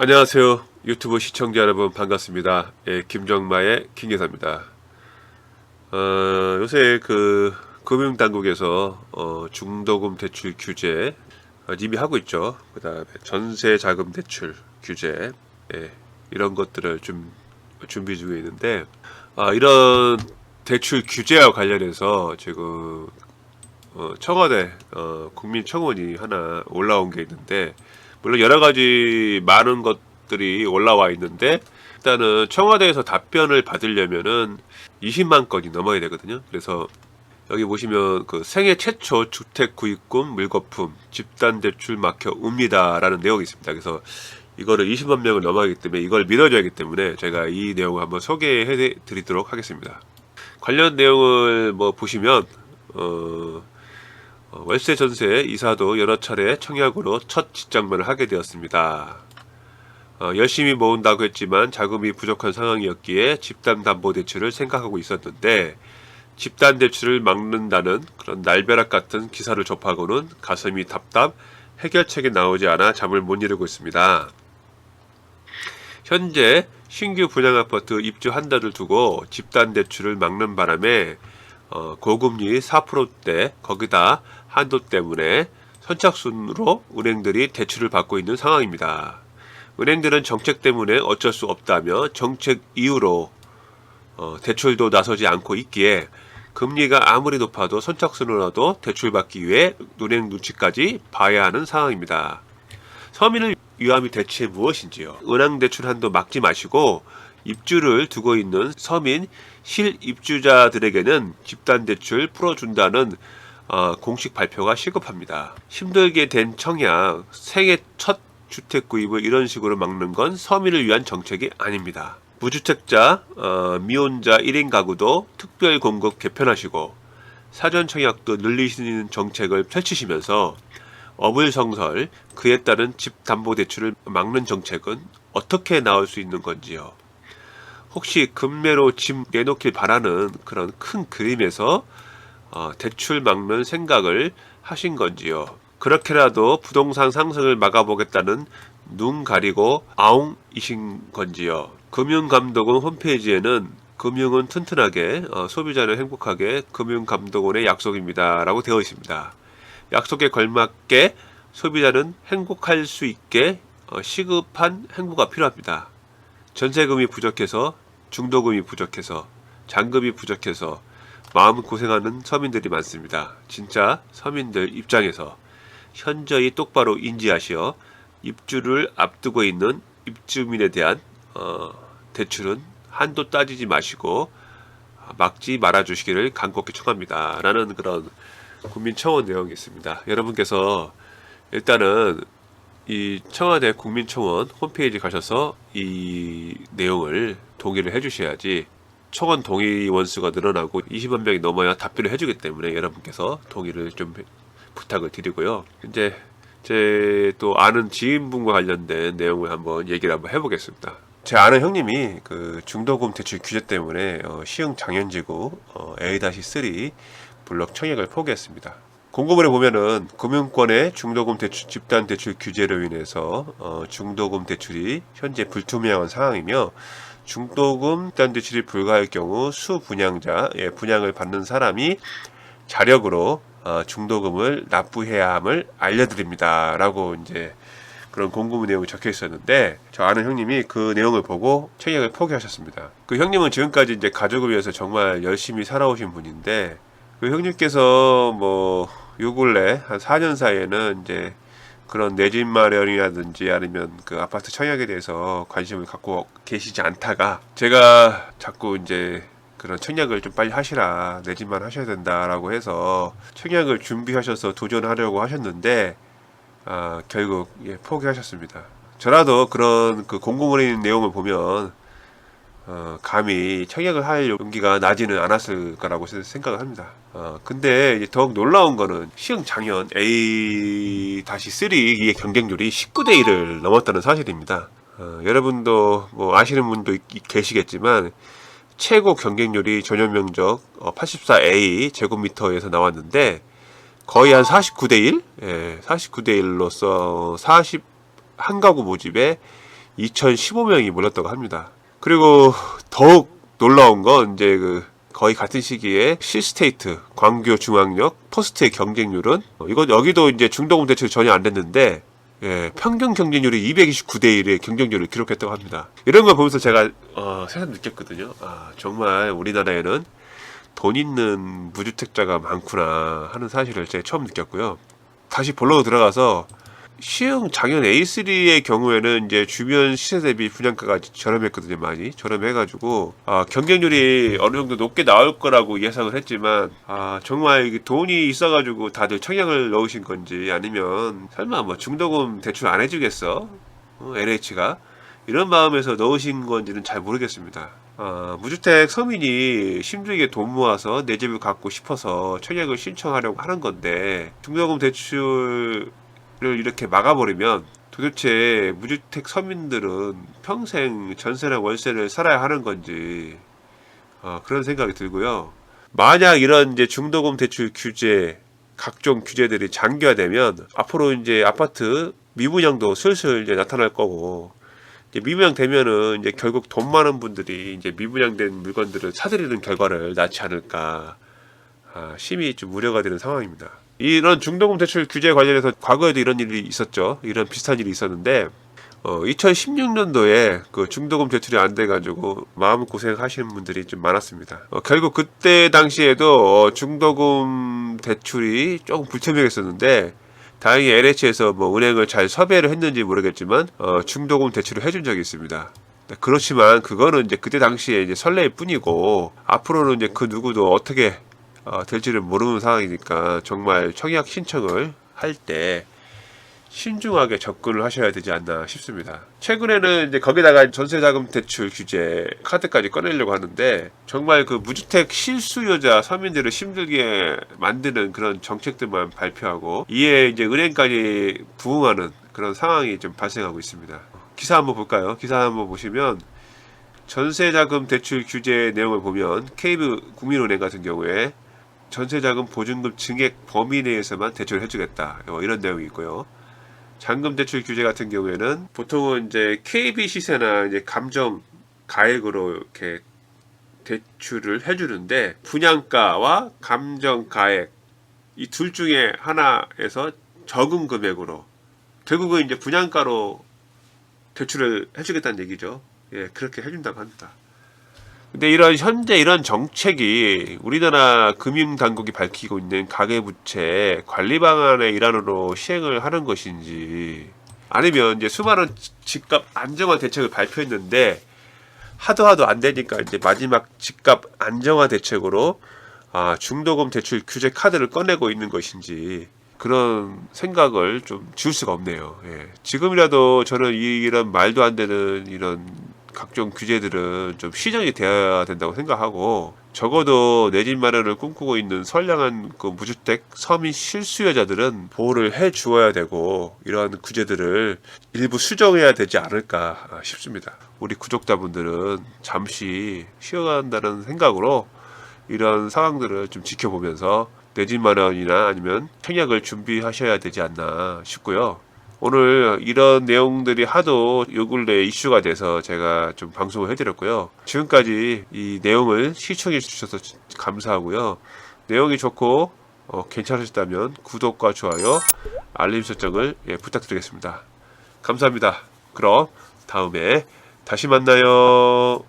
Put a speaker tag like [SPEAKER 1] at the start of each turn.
[SPEAKER 1] 안녕하세요. 유튜브 시청자 여러분 반갑습니다. 예, 김정마의 김계사입니다. 어, 요새 그 금융당국에서 어, 중도금 대출 규제 어, 이미 하고 있죠. 그 다음에 전세 자금 대출 규제 예, 이런 것들을 좀 준비 중에 있는데 아, 이런 대출 규제와 관련해서 지금 어, 청와대 어, 국민청원이 하나 올라온 게 있는데 물론 여러 가지 많은 것들이 올라와 있는데 일단은 청와대에서 답변을 받으려면은 20만 건이 넘어야 되거든요. 그래서 여기 보시면 그 생애 최초 주택 구입금 물거품 집단 대출 막혀 웁니다라는 내용이 있습니다. 그래서 이거를 20만 명을 넘어가기 때문에 이걸 밀어줘야 하기 때문에 제가 이 내용을 한번 소개해 드리도록 하겠습니다. 관련 내용을 뭐 보시면 어, 어, 월세 전세 이사도 여러 차례 청약으로 첫 직장만을 하게 되었습니다. 어, 열심히 모은다고 했지만 자금이 부족한 상황이었기에 집단 담보 대출을 생각하고 있었는데 집단 대출을 막는다는 그런 날벼락 같은 기사를 접하고는 가슴이 답답 해결책이 나오지 않아 잠을 못 이루고 있습니다. 현재 신규 분양 아파트 입주 한 달을 두고 집단 대출을 막는 바람에 어, 고금리 4%대 거기다 한도 때문에 선착순으로 은행들이 대출을 받고 있는 상황입니다. 은행들은 정책 때문에 어쩔 수 없다며 정책 이유로 어, 대출도 나서지 않고 있기에 금리가 아무리 높아도 선착순으로라도 대출받기 위해 은행 눈치까지 봐야 하는 상황입니다. 서민을 위함이 대체 무엇인지요? 은행 대출 한도 막지 마시고 입주를 두고 있는 서민 실입주자들에게는 집단 대출 풀어준다는 어, 공식 발표가 시급합니다. 힘들게 된 청약 생애 첫 주택 구입을 이런 식으로 막는 건 서민을 위한 정책이 아닙니다. 무주택자, 어, 미혼자 1인 가구도 특별 공급 개편하시고 사전 청약도 늘리시는 정책을 펼치시면서 어불성설 그에 따른 집 담보 대출을 막는 정책은 어떻게 나올 수 있는 건지요. 혹시 금매로 집 내놓길 바라는 그런 큰 그림에서 어, 대출 막는 생각을 하신 건지요. 그렇게라도 부동산 상승을 막아보겠다는 눈 가리고 아웅이신 건지요. 금융감독원 홈페이지에는 금융은 튼튼하게 어, 소비자는 행복하게 금융감독원의 약속입니다. 라고 되어 있습니다. 약속에 걸맞게 소비자는 행복할 수 있게 어, 시급한 행보가 필요합니다. 전세금이 부족해서 중도금이 부족해서 잔금이 부족해서 마음 고생하는 서민들이 많습니다. 진짜 서민들 입장에서 현저히 똑바로 인지하시어 입주를 앞두고 있는 입주민에 대한 어, 대출은 한도 따지지 마시고 막지 말아 주시기를 간곡히 청합니다. 라는 그런 국민 청원 내용이 있습니다. 여러분께서 일단은 이 청와대 국민청원 홈페이지 가셔서 이 내용을 동의를 해 주셔야지 청원 동의 원수가 늘어나고 20만 명이 넘어야 답변을 해주기 때문에 여러분께서 동의를 좀 부탁을 드리고요. 이제 제 또 아는 지인분과 관련된 내용을 한번 얘기를 한번 해보겠습니다. 제 아는 형님이 그 중도금 대출 규제 때문에 어, 시흥 장현지구 어, A-3 블록 청약을 포기했습니다. 공고문에 보면은 금융권의 중도금 대출 집단 대출 규제로 인해서 어, 중도금 대출이 현재 불투명한 상황이며 중도금 집단 대출이 불가할 경우 수분양자 예, 분양을 받는 사람이 자력으로 어, 중도금을 납부해야 함을 알려드립니다라고 이제 그런 공고문 내용이 적혀 있었는데 저 아는 형님이 그 내용을 보고 청약을 포기하셨습니다. 그 형님은 지금까지 이제 가족을 위해서 정말 열심히 살아오신 분인데 그 형님께서 뭐 요 근래 한 4년 사이에는 이제 그런 내 집 마련이라든지 아니면 그 아파트 청약에 대해서 관심을 갖고 계시지 않다가 제가 자꾸 이제 그런 청약을 좀 빨리 하시라 내 집만 하셔야 된다라고 해서 청약을 준비하셔서 도전하려고 하셨는데 아, 결국 예, 포기하셨습니다. 저라도 그런 그 있는 내용을 보면 어, 감히 청약을 할 용기가 나지는 않았을 거라고 생각을 합니다. 어, 근데 이제 더욱 놀라운 거는 시흥 장현 A-3의 경쟁률이 19대 1을 넘었다는 사실입니다. 어, 여러분도 뭐 아시는 분도 있, 계시겠지만 최고 경쟁률이 전용 면적 어, 84A 제곱미터에서 나왔는데 거의 한 49대 1? 예, 49대 1로서 40한 가구 모집에 2,015명이 몰렸다고 합니다. 그리고 더욱 놀라운 건 이제 그 거의 같은 시기에 시스테이트, 광교 중앙역, 포스트의 경쟁률은 어, 이거 여기도 이제 중도금 대출이 전혀 안 됐는데 예, 평균 경쟁률이 229대 1의 경쟁률을 기록했다고 합니다. 이런 걸 보면서 제가 어, 새삼 느꼈거든요. 아, 정말 우리나라에는 돈 있는 무주택자가 많구나 하는 사실을 제가 처음 느꼈고요. 다시 본론으로 들어가서 시흥 장현 A3의 경우에는 이제 주변 시세 대비 분양가가 저렴했거든요, 많이 저렴해가지고 아, 경쟁률이 어느 정도 높게 나올 거라고 예상을 했지만 아, 정말 돈이 있어가지고 다들 청약을 넣으신 건지 아니면 설마 뭐 중도금 대출 안 해주겠어? 어, LH가 이런 마음에서 넣으신 건지는 잘 모르겠습니다. 아, 무주택 서민이 심중에 돈 모아서 내 집을 갖고 싶어서 청약을 신청하려고 하는 건데 중도금 대출을 이렇게 막아버리면 도대체 무주택 서민들은 평생 전세나 월세를 살아야 하는 건지 어, 그런 생각이 들고요. 만약 이런 이제 중도금 대출 규제 각종 규제들이 장기화되면 앞으로 이제 아파트 미분양도 슬슬 이제 나타날 거고 이제 미분양 되면은 이제 결국 돈 많은 분들이 이제 미분양된 물건들을 사들이는 결과를 낳지 않을까 아, 심히 좀 우려가 되는 상황입니다. 이런 중도금 대출 규제 관련해서 과거에도 이런 일이 있었죠. 이런 비슷한 일이 있었는데 어, 2016년도에 그 중도금 대출이 안 돼가지고 마음 고생하시는 분들이 좀 많았습니다. 어, 결국 그때 당시에도 어, 중도금 대출이 조금 불투명했었는데 다행히 LH에서 뭐 은행을 잘 섭외를 했는지 모르겠지만 어, 중도금 대출을 해준 적이 있습니다. 네, 그렇지만 그거는 이제 그때 당시에 이제 설레일 뿐이고 앞으로는 이제 그 누구도 어떻게 어, 될지를 모르는 상황이니까 정말 청약 신청을 할 때 신중하게 접근을 하셔야 되지 않나 싶습니다. 최근에는 이제 거기다가 전세자금 대출 규제 카드까지 꺼내려고 하는데 정말 그 무주택 실수요자 서민들을 힘들게 만드는 그런 정책들만 발표하고 이에 이제 은행까지 부응하는 그런 상황이 좀 발생하고 있습니다. 기사 한번 볼까요? 기사 한번 보시면 전세자금 대출 규제 내용을 보면 KB 국민은행 같은 경우에 전세자금 보증금 증액 범위 내에서만 대출을 해주겠다. 어, 이런 내용이 있고요. 잔금 대출 규제 같은 경우에는 보통은 이제 KB 시세나 이제 감정 가액으로 이렇게 대출을 해주는데 분양가와 감정 가액 이 둘 중에 하나에서 적은 금액으로 결국은 이제 분양가로 대출을 해주겠다는 얘기죠. 예, 그렇게 해준다고 합니다. 근데 이런 현재 이런 정책이 우리나라 금융 당국이 밝히고 있는 가계부채 관리 방안의 일환으로 시행을 하는 것인지 아니면 이제 수많은 지- 집값 안정화 대책을 발표했는데 하도 하도 안 되니까 이제 마지막 집값 안정화 대책으로 아, 중도금 대출 규제 카드를 꺼내고 있는 것인지 그런 생각을 좀 지울 수가 없네요. 예. 지금이라도 저는 이- 이런 말도 안 되는 이런 각종 규제들은 좀 시정이 되어야 된다고 생각하고 적어도 내 집 마련을 꿈꾸고 있는 선량한 그 무주택 서민 실수요자들은 보호를 해 주어야 되고 이러한 규제들을 일부 수정해야 되지 않을까 싶습니다. 우리 구독자분들은 잠시 쉬어간다는 생각으로 이런 상황들을 좀 지켜보면서 내 집 마련이나 아니면 청약을 준비하셔야 되지 않나 싶고요. 오늘 이런 내용들이 하도 요 근래 이슈가 돼서 제가 좀 방송을 해드렸고요. 지금까지 이 내용을 시청해 주셔서 감사하고요. 내용이 좋고 어, 괜찮으셨다면 구독과 좋아요, 알림 설정을 예, 부탁드리겠습니다. 감사합니다. 그럼 다음에 다시 만나요.